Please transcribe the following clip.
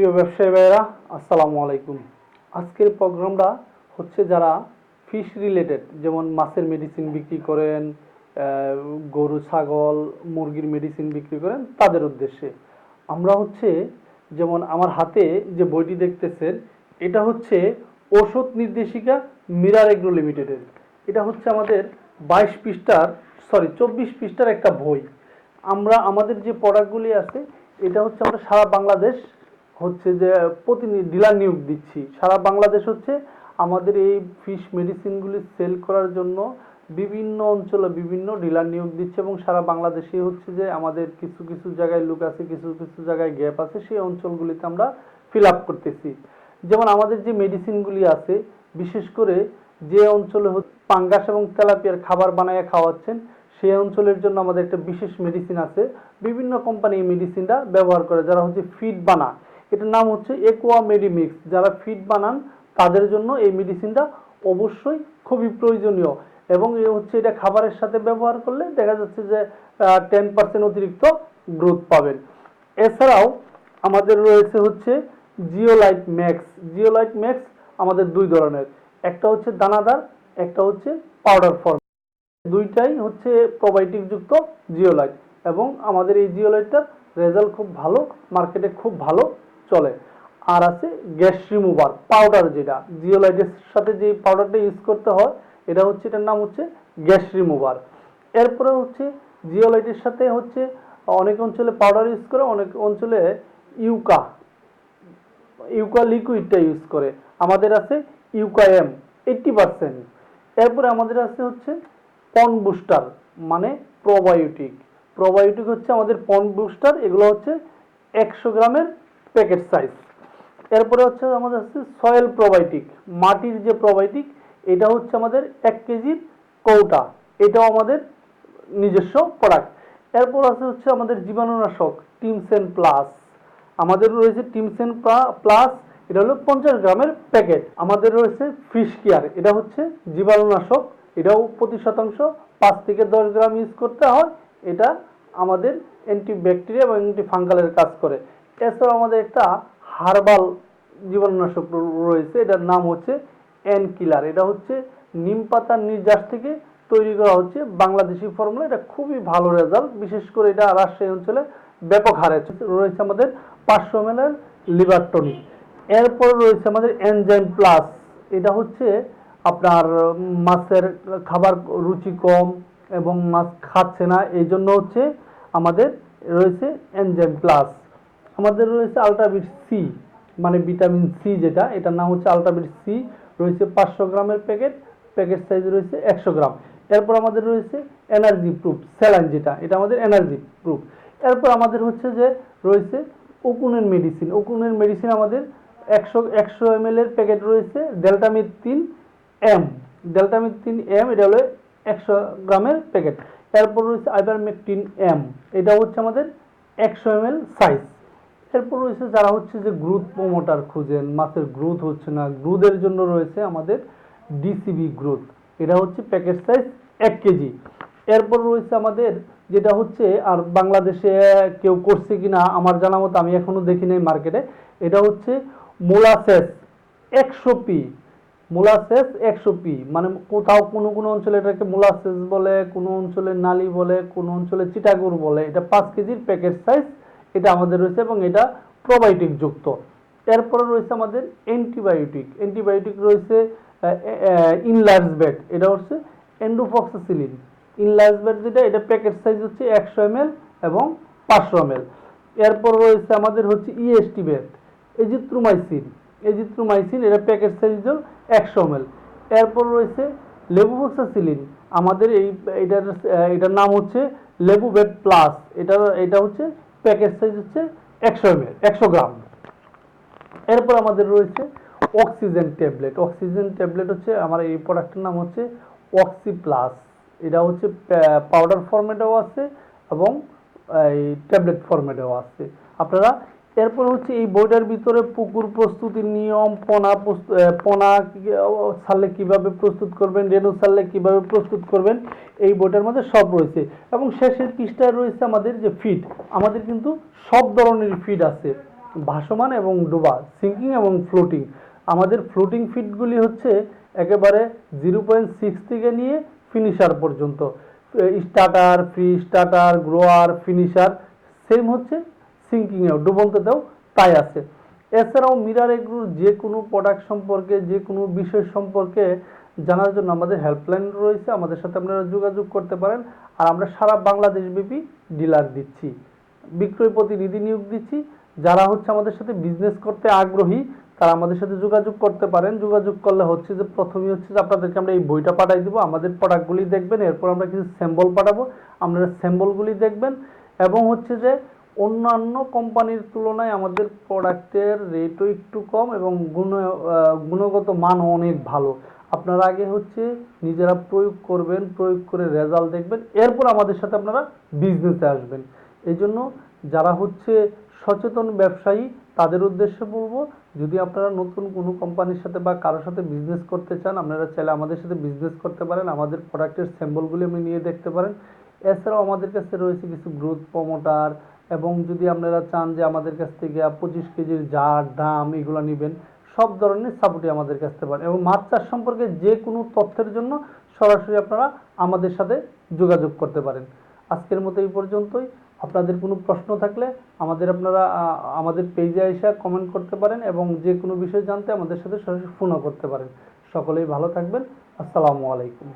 প্রিয় ব্যবসায়ী ভাইয়েরা, আসসালামু আলাইকুম। আজকের প্রোগ্রামটা হচ্ছে যারা ফিশ রিলেটেড যেমন মাছের মেডিসিন বিক্রি করেন গরু, ছাগল, মুরগির মেডিসিন বিক্রি করেন, তাদের উদ্দেশ্যে। আমরা হচ্ছে যেমন আমার হাতে যে বইটি দেখতেছেন, এটা হচ্ছে ওষুধ নির্দেশিকা মিরার এগ্রো লিমিটেডের। এটা হচ্ছে আমাদের বাইশ পৃষ্ঠার সরি চব্বিশ পৃষ্ঠার একটা বই। আমরা, আমাদের যে প্রোডাক্টগুলি আছে, এটা হচ্ছে আমরা সারা বাংলাদেশ হচ্ছে যে প্রতিনিধি ডিলার নিয়োগ দিচ্ছি। সারা বাংলাদেশ হচ্ছে আমাদের এই ফিশ মেডিসিনগুলি সেল করার জন্য বিভিন্ন অঞ্চলে বিভিন্ন ডিলার নিয়োগ দিচ্ছে এবং সারা বাংলাদেশে হচ্ছে যে আমাদের কিছু কিছু জায়গায় লুক আছে, কিছু কিছু জায়গায় গ্যাপ আছে, সেই অঞ্চলগুলিতে আমরা ফিল আপ করতেছি। যেমন আমাদের যে মেডিসিনগুলি আছে, বিশেষ করে যে অঞ্চলে পাঙ্গাস এবং তেলাপিয়ার খাবার বানায় খাওয়াচ্ছেন, সেই অঞ্চলের জন্য আমাদের একটা বিশেষ মেডিসিন আছে। বিভিন্ন কোম্পানি এই মেডিসিনটা ব্যবহার করে, যারা হচ্ছে ফিড বানায়। এটার নাম হচ্ছে একোয়া মেডিমিক্স যারা ফিড বানান, তাদের জন্য এই মেডিসিনটা অবশ্যই খুবই প্রয়োজনীয়। এবং এ হচ্ছে এটা খাবারের সাথে ব্যবহার করলে দেখা যাচ্ছে যে টেন পার্সেন্ট অতিরিক্ত গ্রোথ পাবেন। এছাড়াও আমাদের রয়েছে হচ্ছে জিওলাইট ম্যাক্স জিওলাইট ম্যাক্স আমাদের দুই ধরনের। একটা হচ্ছে দানাদার, একটা হচ্ছে পাউডার ফর্ম দুইটাই হচ্ছে প্রোবায়োটিক যুক্ত জিওলাইট এবং আমাদের এই জিওলাইটটার রেজাল্ট খুব ভালো মার্কেটে খুব ভালো। চলে। আর আছে গ্যাস রিমুভার, পাউডার যেটা জিওলাইটের সাথে যে পাউডারটা ইউজ করতে হয়, এটা হচ্ছে, এটার নাম হচ্ছে গ্যাস রিমুভার। এরপরে হচ্ছে জিওলাইটের সাথে হচ্ছে অনেক অঞ্চলে পাউডার ইউজ করে, অনেক অঞ্চলে ইউকা ইউকা লিকুইডটা ইউজ করে। আমাদের আছে ইউকা এম এইট্টি পার্সেন্ট এরপরে আমাদের আছে হচ্ছে পন বুস্টার মানে প্রোবায়োটিক প্রোবায়োটিক হচ্ছে আমাদের পন বুস্টার, এগুলো হচ্ছে একশো গ্রামের প্যাকেট সাইজ এরপরে হচ্ছে আমাদের আছে সয়েল প্রোবায়োটিক মাটির যে প্রোবায়োটিক এটা হচ্ছে আমাদের এক কেজির কৌটা। এটাও আমাদের নিজস্ব প্রোডাক্ট এরপর আছে হচ্ছে আমাদের জীবাণুনাশক, টিমসেন প্লাস। আমাদের রয়েছে টিমসেন প্লাস, এটা হলো পঞ্চাশ গ্রামের প্যাকেট আমাদের রয়েছে ফিশ কেয়ার এটা হচ্ছে জীবাণুনাশক। এটাও প্রতি শতাংশ পাঁচ থেকে দশ গ্রাম ইউজ করতে হয়। এটা আমাদের অ্যান্টিব্যাকটেরিয়া এবং অ্যান্টি ফাঙ্গালের কাজ করে। এছাড়াও আমাদের একটা হার্বাল জীবাণুনাশক রয়েছে, এটার নাম হচ্ছে এন কিলার এটা হচ্ছে নিম পাতার নির্যাস থেকে তৈরি করা হচ্ছে বাংলাদেশি ফর্মুলা। এটা খুবই ভালো রেজাল্ট, বিশেষ করে এটা রাজশাহী অঞ্চলে ব্যাপক হারে রয়েছে আমাদের পাঁচশো এর লিভার টনিক। এরপর রয়েছে আমাদের এনজাইম প্লাস। এটা হচ্ছে আপনার মাছের খাবার রুচি কম এবং মাছ খাচ্ছে না এই জন্য হচ্ছে আমাদের রয়েছে এনজাইম প্লাস। আমাদের রয়েছে আলট্রাবিট সি মানে ভিটামিন সি যেটা, এটার নাম হচ্ছে আলট্রাবিট সি রয়েছে পাঁচশো গ্রামের প্যাকেট প্যাকেট সাইজ রয়েছে একশো গ্রাম। এরপর আমাদের রয়েছে এনার্জি প্রুফ স্যালাইন যেটা, এটা আমাদের এনার্জি প্রুফ এরপর আমাদের হচ্ছে যে রয়েছে উকুনের মেডিসিন ওকুনের মেডিসিন আমাদের একশো একশো এম এর প্যাকেট রয়েছে ডেল্টামিড তিন এম ডেল্টামিড তিন এম এটা হলো একশো গ্রামের প্যাকেট এরপর রয়েছে আইবারমেকটিন এম এটা হচ্ছে আমাদের একশো এম সাইজ এরপর রয়েছে যারা হচ্ছে যে গ্রোথ প্রমোটার খুঁজেন, মাছের গ্রোথ হচ্ছে না গ্রোথের জন্য রয়েছে আমাদের ডিসিবি গ্রোথ এটা হচ্ছে প্যাকেট সাইজ এক কেজি। এরপর রয়েছে আমাদের যেটা হচ্ছে, আর বাংলাদেশে কেউ করছে কিনা আমার জানা মতো আমি এখনও দেখি নাই মার্কেটে এটা হচ্ছে মোলাসেস একশো পি মোলাসেস একশো পি মানে কোথাও কোনো কোনো অঞ্চলে এটাকে মোলাসেস বলে, কোনো অঞ্চলে নালি বলে, কোনো অঞ্চলে চিটাগুড় বলে, এটা পাঁচ কেজির প্যাকেট সাইজ এটা আমাদের রয়েছে এবং এটা প্রোবায়োটিক যুক্ত। এরপরে রয়েছে আমাদের অ্যান্টিবায়োটিক অ্যান্টিবায়োটিক রয়েছে ইনলার্জবেট এটা হচ্ছে এন্ডোফক্সাসিলিন ইনলার্জবেট যেটা, এটা প্যাকেট সাইজ হচ্ছে একশো এম এবং পাঁচশো এম এরপর রয়েছে আমাদের হচ্ছে E ইএসটি বেট এজিথ্রোমাইসিন। এজিথ্রোমাইসিন, এটা প্যাকেট সাইজ হল একশো এম এরপর রয়েছে লেবুফক্সাসিলিন আমাদের এই, এটার এটার নাম হচ্ছে লেবুবেট প্লাস। এটা এটা হচ্ছে প্যাকেট সাইজ হচ্ছে একশো এম একশো গ্রাম। এরপর আমাদের রয়েছে অক্সিজেন ট্যাবলেট অক্সিজেন ট্যাবলেট হচ্ছে আমার এই প্রোডাক্টের নাম হচ্ছে অক্সি প্লাস এটা হচ্ছে পাউডার ফর্মেটেও আছে এবং এই ট্যাবলেট ফর্মেটেও আছে। আপনারা এরপর হচ্ছে এই বইটার ভিতরে পুকুর প্রস্তুতির নিয়ম, পোনা পোনা ছাড়লে কীভাবে প্রস্তুত করবেন, রেণু ছাড়লে কীভাবে প্রস্তুত করবেন, এই বইটার মধ্যে সব রয়েছে। এবং শেষের পৃষ্ঠায় রয়েছে আমাদের যে ফিড আমাদের কিন্তু সব ধরনের ফিড আছে। ভাসমান এবং ডোবা সিঙ্কিং এবং ফ্লোটিং আমাদের ফ্লোটিং ফিটগুলি হচ্ছে একেবারে জিরো পয়েন্ট সিক্স থেকে নিয়ে ফিনিশার পর্যন্ত। Starter pre starter grower finisher same হচ্ছে সিঙ্কিংয়েও ডুবন্ততেও তাই আছে। এছাড়াও মিরার এগ্রোর যে কোনো প্রোডাক্ট সম্পর্কে, যে কোনো বিষয় সম্পর্কে জানার জন্য আমাদের হেল্পলাইন রয়েছে, আমাদের সাথে আপনারা যোগাযোগ করতে পারেন। আর আমরা সারা বাংলাদেশব্যাপী ডিলার দিচ্ছি, বিক্রয় প্রতিনিধি নিয়োগ দিচ্ছি। যারা হচ্ছে আমাদের সাথে বিজনেস করতে আগ্রহী, তারা আমাদের সাথে যোগাযোগ করতে পারেন। যোগাযোগ করলে হচ্ছে যে প্রথমেই হচ্ছে যে আপনাদেরকে আমরা এই বইটা পাঠাই দিব, আমাদের প্রোডাক্টগুলি দেখবেন, এরপর আমরা কিছু স্যাম্পল পাঠাবো। আপনারা স্যাম্পলগুলি দেখবেন এবং হচ্ছে যে অন্যান্য কোম্পানির তুলনায় আমাদের প্রোডাক্টের রেটও একটু কম এবং গুণ গুণগত মানও অনেক ভালো। আপনারা আগে হচ্ছে নিজেরা প্রয়োগ করবেন, প্রয়োগ করে রেজাল্ট দেখবেন, এরপর আমাদের সাথে আপনারা বিজনেসে আসবেন। এই জন্য যারা হচ্ছে সচেতন ব্যবসায়ী, তাদের উদ্দেশ্যে বলব, যদি আপনারা নতুন কোনো কোম্পানির সাথে বা কারোর সাথে বিজনেস করতে চান, আপনারা চাইলে আমাদের সাথে বিজনেস করতে পারেন। আমাদের প্রোডাক্টের স্যাম্পলগুলি আপনি নিয়ে দেখতে পারেন। এছাড়াও আমাদের কাছে রয়েছে কিছু গ্রোথ প্রমোটার এবং যদি আপনারা চান যে আমাদের কাছ থেকে পঁচিশ কেজির জার, দাম এগুলো নেবেন, সব ধরনের সাপোর্টই আমাদের কাছ থেকে পান এবং মাছ চাষ সম্পর্কে যে কোনো তথ্যের জন্য সরাসরি আপনারা আমাদের সাথে যোগাযোগ করতে পারেন। আজকের মতো এই পর্যন্তই। আপনাদের কোনো প্রশ্ন থাকলে আমাদের আপনারা আমাদের পেজে এসে কমেন্ট করতে পারেন এবং যে কোনো বিষয় জানতে আমাদের সাথে সরাসরি ফোনও করতে পারেন। সকলেই ভালো থাকবেন। আসসালামু আলাইকুম।